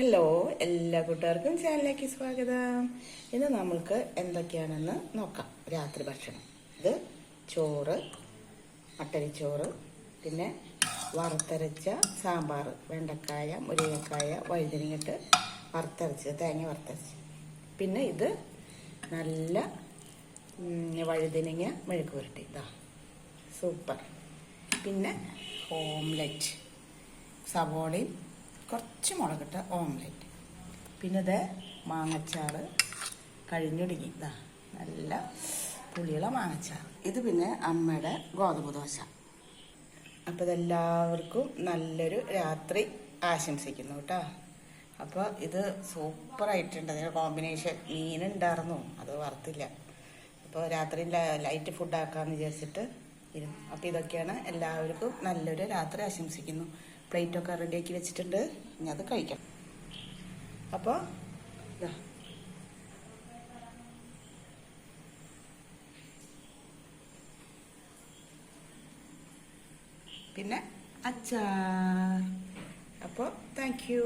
Hello എല്ലാ കൂട്ടുകാർക്കും ചാനലിലേക്ക് സ്വാഗതം. ഇന്ന് നമ്മൾക്ക് എന്തൊക്കെയാണെന്ന് നോക്കാം. രാത്രി ഭക്ഷണം. ഇത് ചോറ് മട്ടരിച്ചോറ് പിന്നെ വറുത്തരച്ച സാമ്പാർ വെണ്ടക്കായ മുരിങ്ങക്കായ വഴുതനങ്ങിട്ട് വറുത്തരച്ച് തേങ്ങ വറുത്തരച്ച്. പിന്നെ ഇത് നല്ല വഴുതനങ്ങ മെഴുക്ക് പുരട്ടി. ഇതാ സൂപ്പർ. പിന്നെ ഓംലെറ്റ് സവോളയും കുറച്ച് മുളകിട്ട ഓംലെറ്റ്. പിന്നെ ഇത് മാങ്ങച്ചാറ് കഴിഞ്ഞൊടുങ്ങി. ഇതാ നല്ല പുളിയുള്ള മാങ്ങച്ചാറ്. ഇത് പിന്നെ അമ്മയുടെ ഗോതമ്പ് ദോശ. അപ്പോൾ ഇതെല്ലാവർക്കും നല്ലൊരു രാത്രി ആശംസിക്കുന്നു കേട്ടോ അപ്പോൾ ഇത് സൂപ്പറായിട്ടുണ്ട്. അതിന്റെ കോമ്പിനേഷൻ മീനുണ്ടായിരുന്നു. അത് വറുത്തില്ല. അപ്പോൾ രാത്രി ലൈറ്റ് ഫുഡ് ആക്കാമെന്ന് വിചാരിച്ചിട്ട് ഇരുന്നു അപ്പോൾ ഇതൊക്കെയാണ് എല്ലാവർക്കും നല്ലൊരു രാത്രി ആശംസിക്കുന്നു. പ്ലേറ്റൊക്കെ റെഡിയാക്കി വെച്ചിട്ടുണ്ട്. ഇനി അത് കഴിക്കാം. അപ്പോൾ പിന്നെ അച്ചാർ. അപ്പോൾ താങ്ക് യു